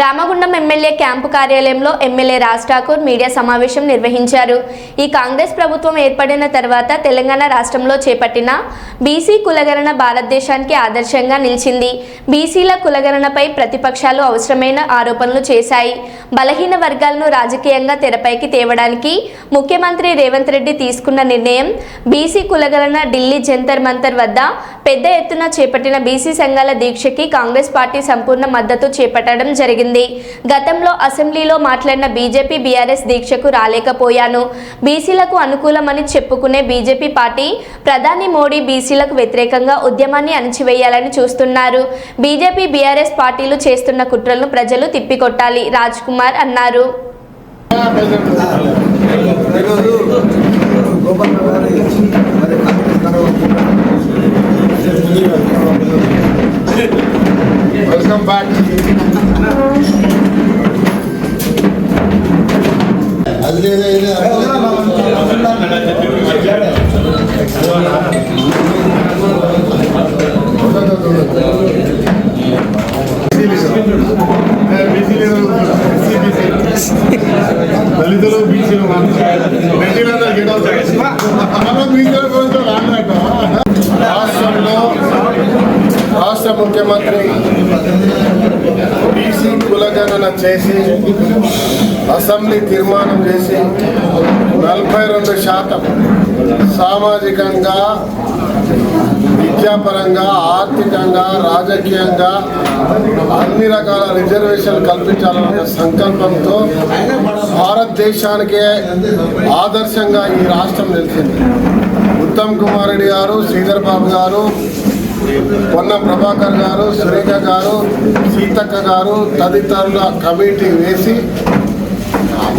Ramagundam MLA camp కార్యాలయంలో MLA Raj Thakur media సమావేశం నిర్వహించారు. ఈ కాంగ్రెస్ ప్రభుత్వం ఏర్పడిన తర్వాత తెలంగాణ రాష్ట్రంలో చేపట్టిన బీసీ కులగణన భారతదేశానికి ఆదర్శంగా నిలిచింది. బీసీల కులగణనపై ప్రతిపక్షాలు అవసరమైన ఆరోపణలు చేశాయి. బలహీన వర్గాలను రాజకీయంగా తెరపైకి తేవడానికి ముఖ్యమంత్రి రేవంత్ రెడ్డి తీసుకున్న నిర్ణయం బీసీ కులగణన ఢిల్లీ జంతర్ మంతర్ వద్ద పెద్ద ఎత్తున చేపట్టిన బీసీ సంఘాల దీక్షకి కాంగ్రెస్ పార్టీ సంపూర్ణ మద్దతు చేపట్టడం జరిగింది. గతంలో అసెంబ్లీలో మాట్లాడిన బీజేపీ బీఆర్ఎస్ దీక్షకు రాలేకపోయాను. బీసీలకు అనుకూలమని చెప్పుకునే బీజేపీ పార్టీ ప్రధాని మోడీ బీసీలకు వ్యతిరేకంగా ఉద్యమాన్ని అణిచివేయాలని చూస్తున్నారు. బీజేపీ బీఆర్ఎస్ పార్టీలు చేస్తున్న కుట్రలను ప్రజలు తిప్పికొట్టాలి రాజ్ కుమార్ అన్నారు. వెల్కమ్ బ్యాక్ దళితులు బీసీలు రాష్ట్రంలో రాష్ట్ర ముఖ్యమంత్రి విభజన చేసి అసెంబ్లీ తీర్మానం చేసి నలభై రెండు శాతం సామాజికంగా విద్యాపరంగా ఆర్థికంగా రాజకీయంగా అన్ని రకాల రిజర్వేషన్ కల్పించాలన్న సంకల్పంతో భారతదేశానికే ఆదర్శంగా ఈ రాష్ట్రం నిలిచింది. ఉత్తమ్ కుమార్ రెడ్డి గారు శ్రీధర్ బాబు గారు పొన్న ప్రభాకర్ గారు సురేఖ గారు సీతక్క గారు తదితరుల కమిటీ వేసి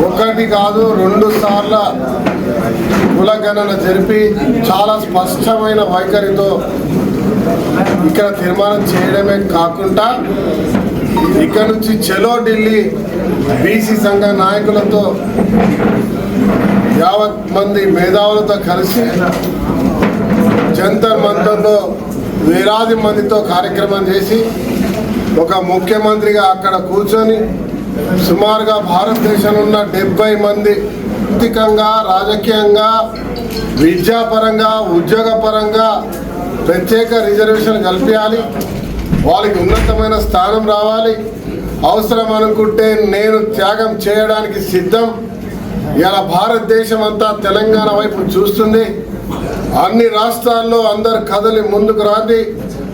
ఒకటి కాదు రెండు సార్ల కులగణన జరిపి చాలా స్పష్టమైన వైఖరితో ఇక్కడ తీర్మానం చేయడమే కాకుండా ఇక్కడ నుంచి చెలో ఢిల్లీ బీసీ సంఘ నాయకులతో యావత్ మంది మేధావులతో కలిసి జంతర్ మంతర్లో వేలాది మందితో కార్యక్రమం చేసి ఒక ముఖ్యమంత్రిగా అక్కడ కూర్చొని సుమారుగా భారతదేశంలో ఉన్న డెబ్బై మంది ఆర్థికంగా రాజకీయంగా విద్యాపరంగా ఉద్యోగపరంగా ప్రత్యేక రిజర్వేషన్ కల్పించాలి. వాళ్ళకి ఉన్నతమైన స్థానం రావాలి. అవసరం అనుకుంటే నేను త్యాగం చేయడానికి సిద్ధం. ఇలా భారతదేశం అంతా తెలంగాణ వైపు చూస్తుంది. అన్ని రాష్ట్రాల్లో అందరు కదలి ముందుకు రాది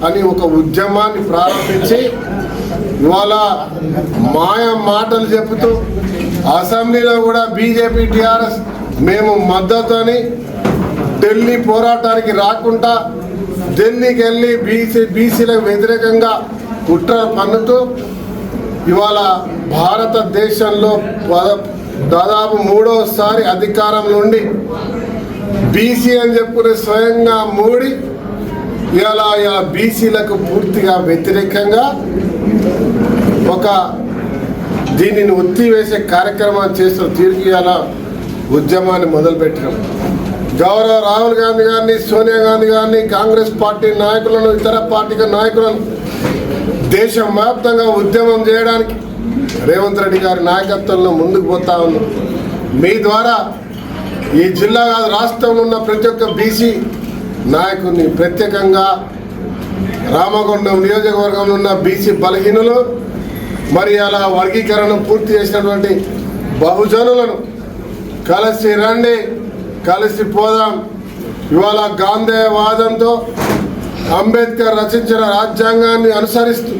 అని ఒక ఉద్యమాన్ని ప్రారంభించి ఇవాళ మాయ మాటలు చెబుతూ అసెంబ్లీలో కూడా బీజేపీ టీఆర్ఎస్ మేము మద్దతుని ఢిల్లీ పోరాటానికి రాకుండా ఢిల్లీకి వెళ్ళి బీసీ బీసీలకు వ్యతిరేకంగా కుట్ర పన్నుతూ ఇవాళ భారతదేశంలో దాదాపు మూడోసారి అధికారం నుండి బీసీ అని చెప్పుకునే స్వయంగా మోడీ ఇలా ఇలా బీసీలకు పూర్తిగా వ్యతిరేకంగా ఒక దీనిని ఒత్తివేసే కార్యక్రమాలు చేస్తున్న తీరుకి ఇలా ఉద్యమాన్ని మొదలుపెట్టినాం. గౌరవ రాహుల్ గాంధీ గారిని సోనియా గాంధీ గారిని కాంగ్రెస్ పార్టీ నాయకులను ఇతర పార్టీ నాయకులను దేశం వ్యాప్తంగా ఉద్యమం చేయడానికి రేవంత్ రెడ్డి గారి నాయకత్వంలో ముందుకు పోతా ఉన్నాం. మీ ద్వారా ఈ జిల్లా కాదు రాష్ట్రంలో ఉన్న ప్రతి ఒక్క బీసీ నాయకుడిని ప్రత్యేకంగా రామగుండం నియోజకవర్గంలో ఉన్న బీసీ బలహీనులు మరి అలా వర్గీకరణ పూర్తి చేసినటువంటి బహుజనులను కలిసి రండి కలిసి పోదాం. ఇవాళ గాంధేయవాదంతో అంబేద్కర్ రచించిన రాజ్యాంగాన్ని అనుసరిస్తూ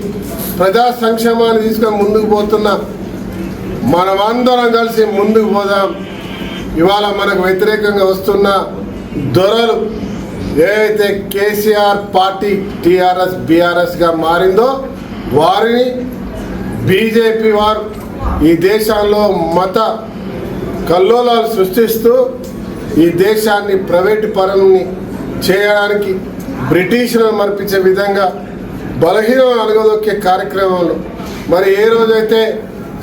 ప్రజా సంక్షేమాన్ని తీసుకొని ముందుకు పోతున్న మనమందరం కలిసి ముందుకు పోదాం. ఇవాళ మనకు వ్యతిరేకంగా వస్తున్న దొరలు ఏదైతే కేసీఆర్ పార్టీ టీఆర్ఎస్ బీఆర్ఎస్గా మారిందో వారిని బీజేపీ వారు ఈ దేశంలో మత కల్లోలాలు సృష్టిస్తూ ఈ దేశాన్ని ప్రైవేటు పరుని చేయడానికి బ్రిటిష్లను మర్పించే విధంగా బలహీనం అలగదొక్కే కార్యక్రమంలో మరి ఏ రోజైతే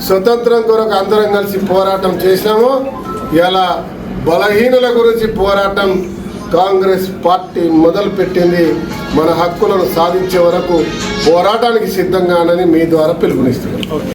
స్వతంత్రం కొరకు అందరం కలిసి పోరాటం చేసినామో ఇలా బలహీనుల గురించి పోరాటం కాంగ్రెస్ పార్టీ మొదలుపెట్టింది మన హక్కులను సాధించే వరకు పోరాటానికి సిద్ధంగానని మీ ద్వారా పిలుపునిస్తున్నాం